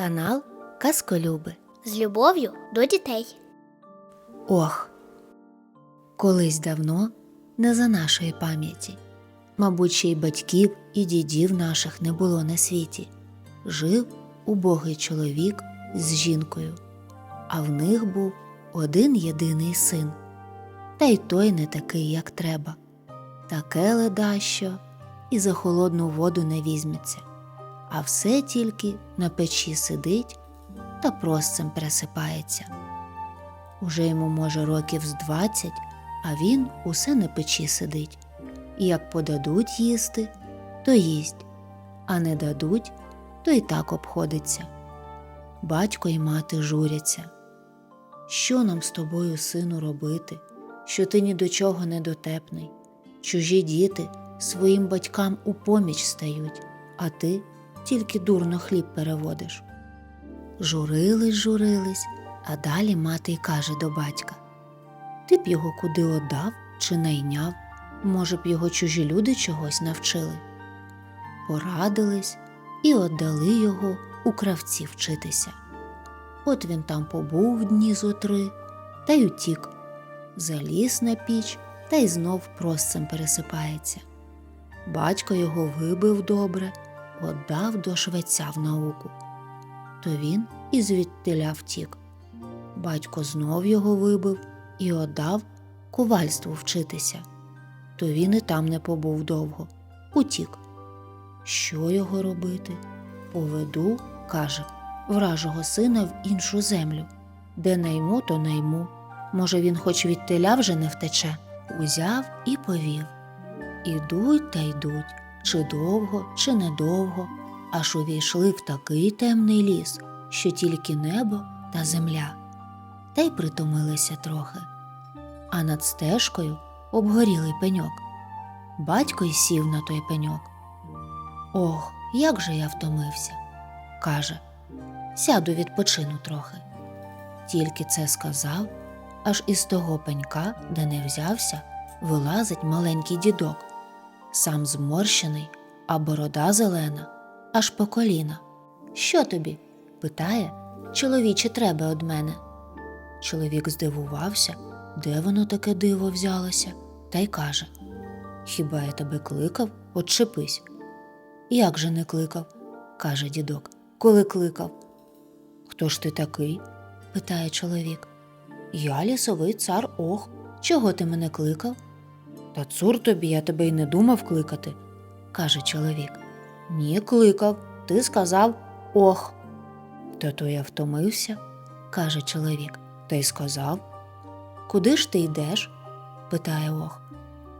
Канал Казколюби. з любов'ю до дітей. Ох. Колись давно, не за нашої пам'яті. Мабуть, ще й батьків і дідів наших не було на світі. Жив убогий чоловік з жінкою, а в них був один єдиний син. Та й той не такий, як треба. Таке ледащо і за холодну воду не візьметься, а все тільки на печі сидить та простцем пересипається. Уже йому, може, років з двадцять, а він усе на печі сидить. І як подадуть їсти, то їсть, а не дадуть, то й так обходиться. Батько і мати журяться. Що нам з тобою, сину, робити, що ти ні до чого не дотепний? Чужі діти своїм батькам у поміч стають, а ти тільки дурно хліб переводиш. Журились, журились, а далі мати й каже до батька Ти б його куди оддав чи найняв, може б його чужі люди чогось навчили. Порадились і отдали його у кравці вчитися. От він там побув дні зо три, та й утік, заліз на піч та й знов простцем пересипається. Батько його вибив добре, отдав до швеця в науку то він і звідтиля втік. Батько знов його вибив і отдав ковальству вчитися. То він і там не побув довго, утік. Що його робити? Поведу, каже, вражого сина в іншу землю. Де найму, то найму. Може, він хоч від теля вже не втече. Узяв і повів. Ідуть та йдуть, чи довго, чи недовго, аж увійшли в такий темний ліс, що тільки небо та земля, та й притомилися трохи. А над стежкою обгорілий пеньок. Батько й сів на той пеньок. Ох, як же я втомився, каже, сяду відпочину трохи. Тільки це сказав, аж із того пенька, де не взявся, вилазить маленький дідок, сам зморщений, а борода зелена аж по коліна. Що тобі? питає, чоловіче треба од мене. Чоловік здивувався, де воно таке диво взялося, та й каже Хіба я тебе кликав? Отчепись. Як же не кликав? каже дідок, коли кликав. Хто ж ти такий? питає чоловік. Я лісовий цар ох. Чого ти мене кликав? Та цур тобі, я тебе й не думав кликати, каже чоловік. Ні, кликав, ти сказав ох. Та то я втомився, каже чоловік, та й сказав. Куди ж ти йдеш? питає ох.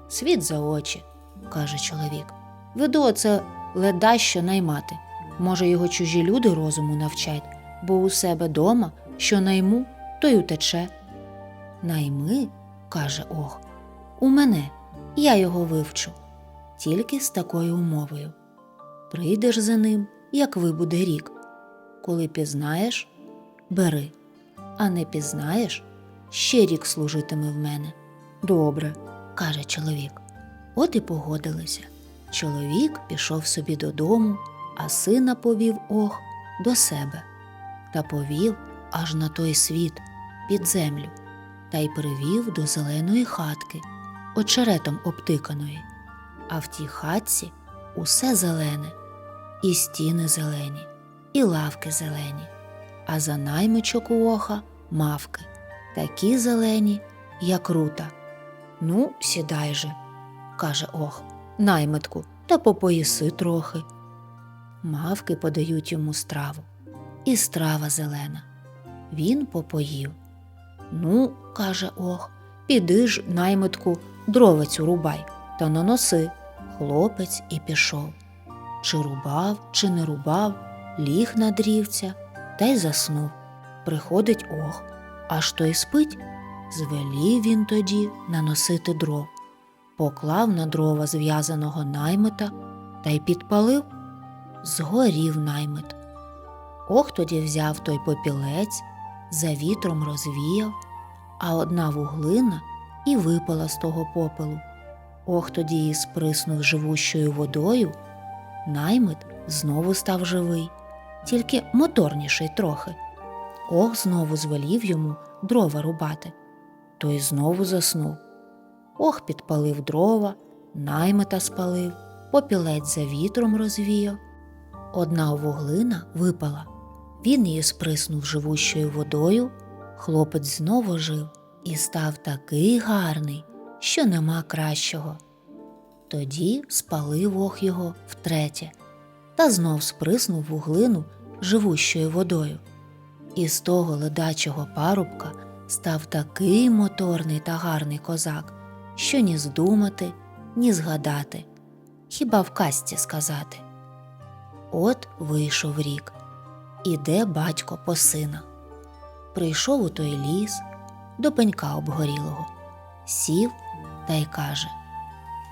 Світ за очі, каже чоловік. Веду оце ледащо наймати. Може, його чужі люди розуму навчать, бо у себе дома, що найму, то й утече. Найми, каже ох, у мене, я його вивчу, тільки з такою умовою. Прийдеш за ним, як вибуде рік. Коли пізнаєш, бери, а не пізнаєш, ще рік служитиме в мене. Добре, каже чоловік. От і погодилися. Чоловік пішов собі додому, а сина повів ох до себе та повів аж на той світ під землю, та й привів до зеленої хатки, очеретом обтиканої. А в тій хатці усе зелене, і стіни зелені, і лавки зелені, а за наймичок у оха мавки, такі зелені, як рута. Ну, сідай же, каже ох, наймитку, та попоїси трохи. Мавки подають йому страву, і страва зелена. Він попоїв. Ну, каже ох, піди ж, наймитку, дровицю рубай та наноси. Хлопець і пішов. Чи рубав, чи не рубав, ліг на дрівця та й заснув. Приходить ох, аж той спить. Звелів він тоді наносити дров, поклав на дрова зв'язаного наймита та й підпалив, згорів наймит. Ох тоді взяв той попілець, за вітром розвіяв, а одна вуглина і випала з того попелу. Ох тоді її сприснув живущою водою, наймит знову став живий, тільки моторніший трохи. Ох знову звелів йому дрова рубати. Той знову заснув. Ох підпалив дрова, наймита спалив, попілець за вітром розвіяв. Одна вуглина випала. Він її сприснув живущою водою. Хлопець знову жив і став такий гарний, що нема кращого. Тоді спалив ох його втретє, та знов сприснув вуглину живущою водою. І з того ледачого парубка став такий моторний та гарний козак, що ні здумати, ні згадати, хіба в казці сказати. От вийшов рік, іде батько по сина. Прийшов у той ліс до пенька обгорілого, сів та й каже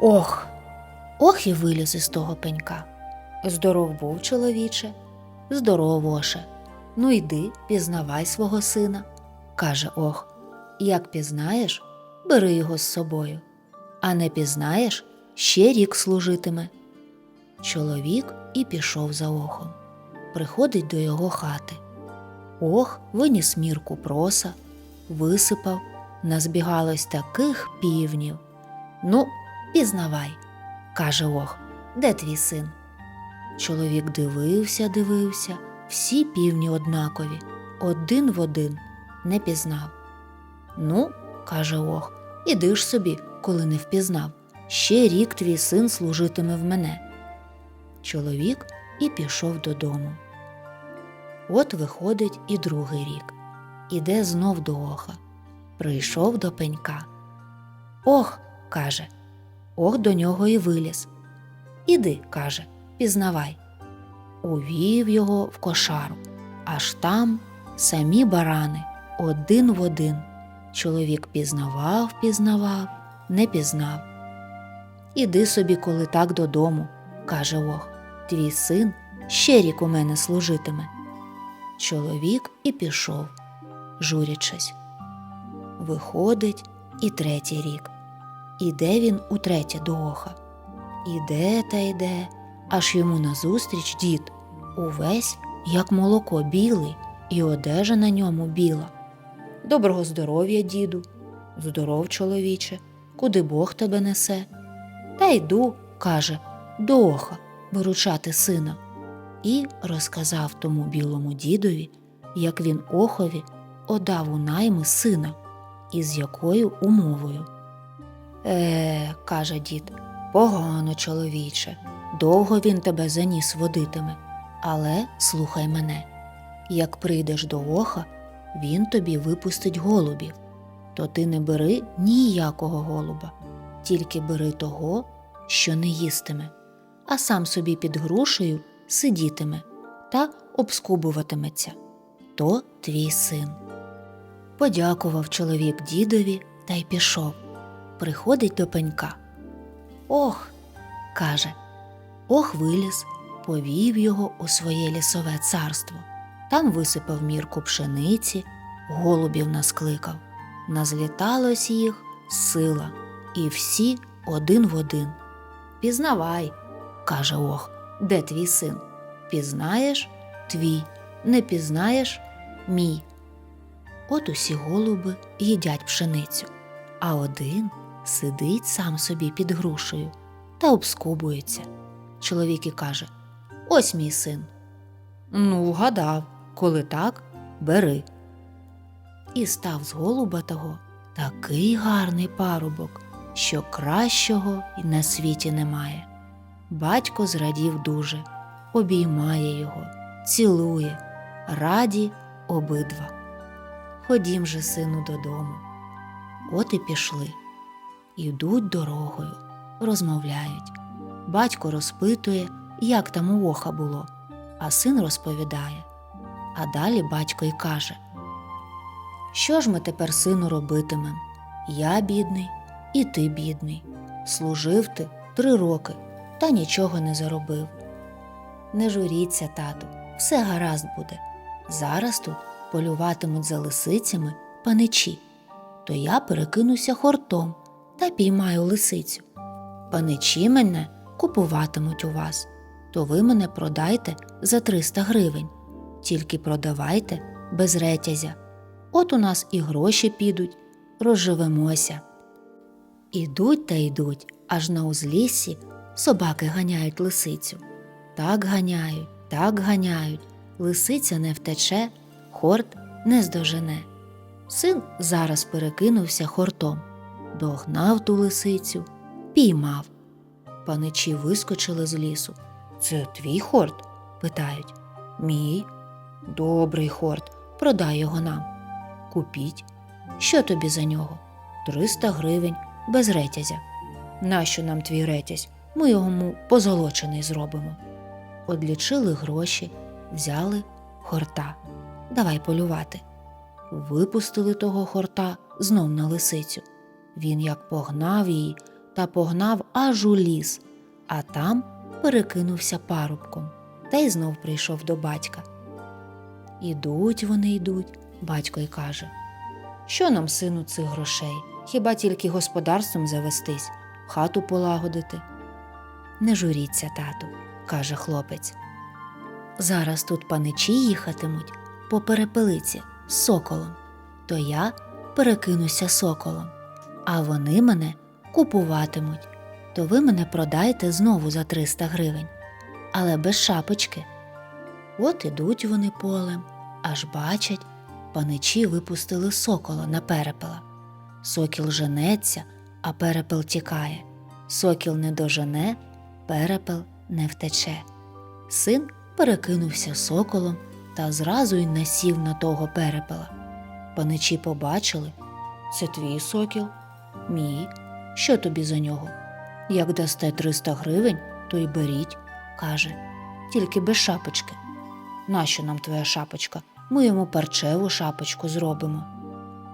Ох, ох і виліз із того пенька. Здоров був чоловіче, здоров, Оше. Ну йди, пізнавай свого сина. каже ох, як пізнаєш, бери його з собою, а не пізнаєш, ще рік служитиме. Чоловік і пішов за охом. Приходить до його хати. Ох, виніс мірку проса, висипав, назбігалось таких півнів. Ну, пізнавай, каже ох, де твій син? Чоловік дивився, дивився, всі півні однакові, один в один, не пізнав. Ну, каже ох, іди ж собі, коли не впізнав. Ще рік твій син служитиме в мене. Чоловік і пішов додому. От виходить і другий рік. Іде знов до оха. Прийшов до пенька. Ох, каже, ох до нього і виліз. Іди, каже, пізнавай. Увів його в кошару, аж там самі барани, один в один. Чоловік пізнавав, пізнавав, не пізнав. Іди собі, коли так додому, каже ох, твій син ще рік у мене служитиме. Чоловік і пішов, журячись. Виходить і третій рік. Іде він утретє до оха. Іде та йде, аж йому назустріч дід, увесь, як молоко білий, і одежа на ньому біла. Доброго здоров'я, діду, здоров, чоловіче, куди Бог тебе несе. Та йду, каже, до оха виручати сина. І розказав тому білому дідові, як він охові одав у найми сина, і з якою умовою. Е, каже дід, погано, чоловіче, довго він тебе за ніс водитиме, але слухай мене. Як прийдеш до оха, він тобі випустить голубів, то ти не бери ніякого голуба, тільки бери того, що не їстиме, а сам собі під грушею сидітиме та обскубуватиметься. То твій син. Подякував чоловік дідові та й пішов. Приходить до пенька. Ох, каже, ох виліз, повів його у своє лісове царство. Там висипав мірку пшениці, голубів наскликав. Назліталось їх сила, і всі один в один. Пізнавай, каже ох, де твій син? Пізнаєш твій, не пізнаєш мій. От усі голуби їдять пшеницю, а один сидить сам собі під грушею та обскубується. Чоловік і каже: Ось мій син. Ну, вгадав, коли так, бери. І став з голуба того такий гарний парубок, що кращого й на світі немає. Батько зрадів дуже, обіймає його, цілує, раді обидва. Ходім же, сину, додому. От і пішли. Ідуть дорогою, розмовляють. Батько розпитує, як там у оха було, а син розповідає. А далі батько й каже: Що ж ми тепер, сину, робитимем? Я бідний, і ти бідний. Служив ти три роки, та нічого не заробив. Не журіться, тату, все гаразд буде. Зараз тут полюватимуть за лисицями паничі, то я перекинуся хортом та піймаю лисицю. Паничі мене купуватимуть у вас, то ви мене продайте за 300 гривень, Тільки продавайте без ретязя. От у нас і гроші підуть, розживемося. Ідуть та йдуть, аж на узліссі собаки ганяють лисицю. Так ганяють, так ганяють, лисиця не втече, хорт не здожене. Син зараз перекинувся хортом, догнав ту лисицю, піймав. Паничі вискочили з лісу. Це твій хорт? питають. Мій. Добрий хорт, продай його нам. Купіть. Що тобі за нього? Триста гривень без ретязя. Нащо нам твій ретязь? Ми йому позолочений зробимо. Одлічили гроші, взяли хорта. Давай полювати. Випустили того хорта знов на лисицю. Він як погнав її та погнав аж у ліс, а там перекинувся парубком та й знов прийшов до батька. Ідуть вони йдуть, батько й каже Що нам, сину, цих грошей? Хіба тільки господарством завестись, хату полагодити? Не журіться, тату, каже хлопець. Зараз тут паничі їхатимуть по перепелиці з соколом, то я перекинуся соколом, а вони мене купуватимуть, то ви мене продайте знову за 300 гривень, але без шапочки. От ідуть вони полем, аж бачать, паничі випустили сокола на перепела. Сокіл женеться, а перепел тікає. Сокіл не дожене, перепел не втече. Син перекинувся соколом та зразу й насів на того перепела. Паничі побачили це твій сокіл, мій. Що тобі за нього? Як дасте 300 гривень, то й беріть, каже, тільки без шапочки. Нащо нам твоя шапочка? Ми йому парчеву шапочку зробимо.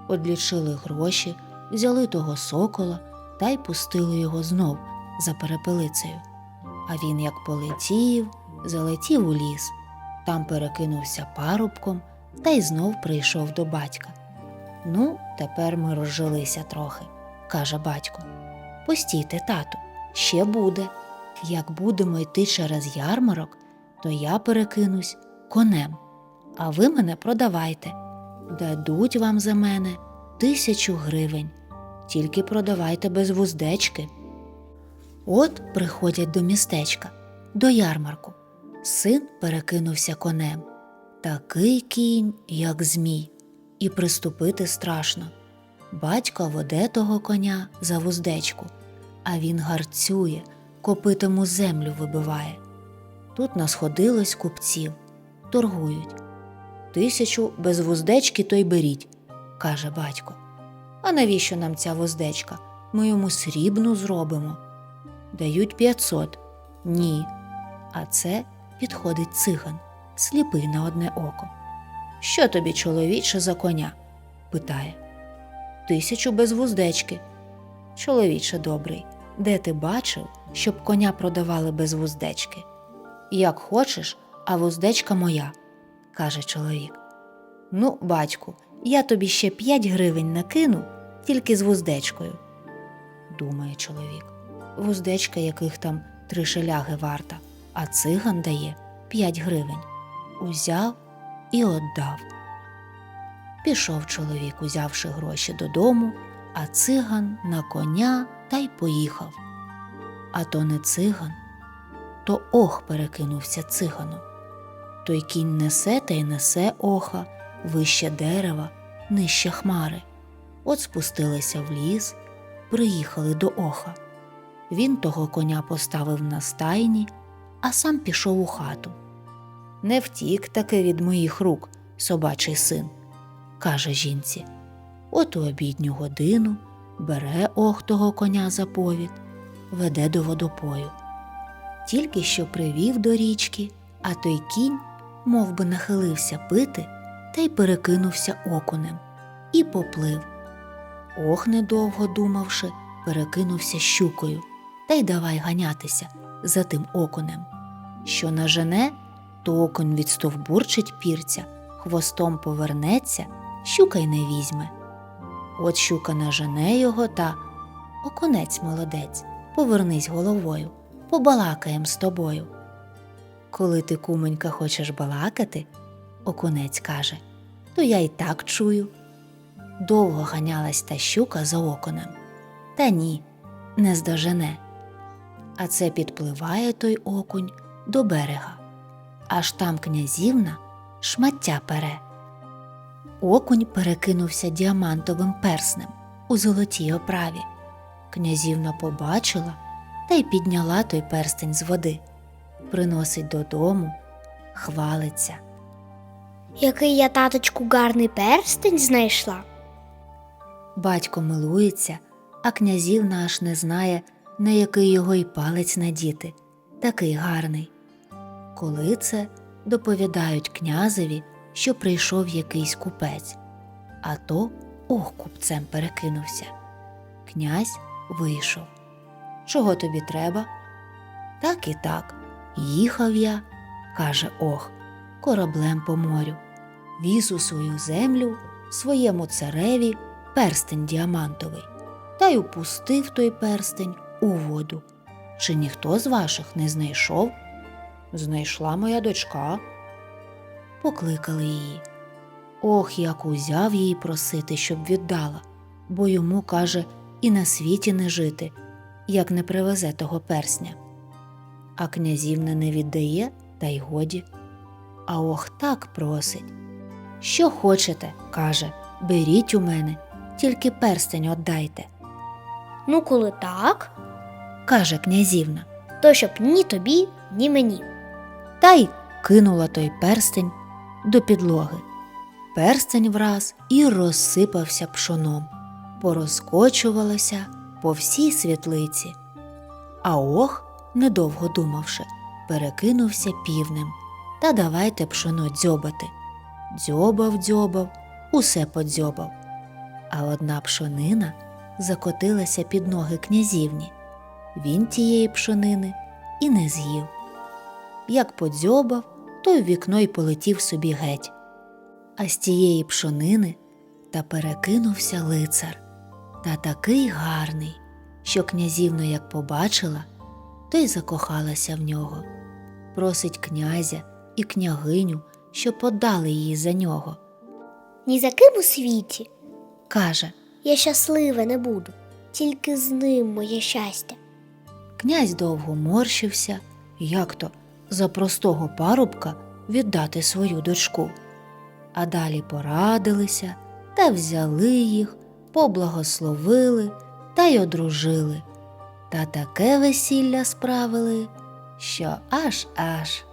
Одлічили гроші, взяли того сокола та й пустили його знов за перепелицею. А він як полетів, залетів у ліс, там перекинувся парубком та й знов прийшов до батька. Ну, тепер ми розжилися трохи, каже батько. Постійте, тату, ще буде. Як будемо йти через ярмарок, то я перекинусь конем, а ви мене продавайте. Дадуть вам за мене тисячу гривень, тільки продавайте без вуздечки. От приходять до містечка, до ярмарку. Син перекинувся конем. Такий кінь, як змій, і приступити страшно. Батько веде того коня за вуздечку, а він гарцює, копитом у землю вибиває. Тут насходилось купців, торгують. Тисячу без вуздечки то й беріть, каже батько. А навіщо нам ця вуздечка? Ми йому срібну зробимо. Дають п'ятсот. Ні. А це підходить циган, сліпий на одне око. Що тобі, чоловіче, за коня? питає. Тисячу без вуздечки. Чоловіче добрий, де ти бачив, щоб коня продавали без вуздечки? Як хочеш, а вуздечка моя, каже чоловік. Ну, батьку, я тобі ще п'ять гривень накину, тільки з вуздечкою. Думає чоловік. Вуздечка яких там три шеляги варта, а циган дає п'ять гривень. Узяв і отдав. Пішов чоловік, узявши гроші додому, а циган на коня та й поїхав. А то не циган, то ох перекинувся циганом. Той кінь несе та й несе оха, вище дерева, нижче хмари. От спустилися в ліс, приїхали до оха. Він того коня поставив на стайні, а сам пішов у хату. Не втік таки від моїх рук собачий син, каже жінці. От у обідню годину бере ох того коня за повід, веде до водопою. Тільки що привів до річки, а той кінь мов би нахилився пити та й перекинувся окунем і поплив. Ох, недовго думавши, перекинувся щукою та й давай ганятися за тим окунем. Що нажене, то окунь відстовбурчить пірця, хвостом повернеться, щука й не візьме. От щука нажене його та окунець молодець, повернись головою, побалакаєм з тобою. Коли ти, кумонька, хочеш балакати, Окунець каже, то я й так чую. Довго ганялась та щука за оконем. Та ні, не здожене. А це підпливає той окунь до берега. Аж там князівна шмаття пере. Окунь перекинувся діамантовим перснем у золотій оправі. Князівна побачила та й підняла той перстень з води, приносить додому, хвалиться. Який я таточку гарний перстень знайшла. Батько милується, а князівна аж не знає, на який його й палець надіти, такий гарний. Коли це доповідають князеві, що прийшов якийсь купець, а то ох купцем перекинувся. Князь вийшов. Чого тобі треба? Так і так. Їхав я, каже ох, кораблем по морю, віз у свою землю своєму цареві перстень діамантовий, та й упустив той перстень у воду. Чи ніхто з ваших не знайшов? Знайшла моя дочка. Покликали її. Ох, як узяв її просити, щоб віддала, бо йому, каже, і на світі не жити, як не привезе того персня. А князівна не віддає, та й годі. А ох так просить. Що хочете, каже, беріть у мене, тільки перстень отдайте, Ну, коли так, каже князівна, то щоб ні тобі, ні мені. Та й кинула той перстень до підлоги. Перстень враз і розсипався пшоном, порозкочувалося по всій світлиці. А ох, недовго думавши, перекинувся півнем та давайте пшоно дзьобати. Дзьобав, дзьобав, усе подзьобав. А одна пшонина закотилася під ноги князівні. Він тієї пшонини і не з'їв. Як подзьобав, то в вікно й полетів собі геть. А з тієї пшонини та перекинувся лицар, та такий гарний, що князівна як побачила, то й закохалася в нього. Просить князя і княгиню, щоб подали її за нього. Ні за ким у світі Каже, я щаслива не буду, тільки з ним моє щастя. князь довго морщився, як то за простого парубка віддати свою дочку. А далі порадилися та взяли їх, поблагословили та й одружили. Та таке весілля справили, що аж аж.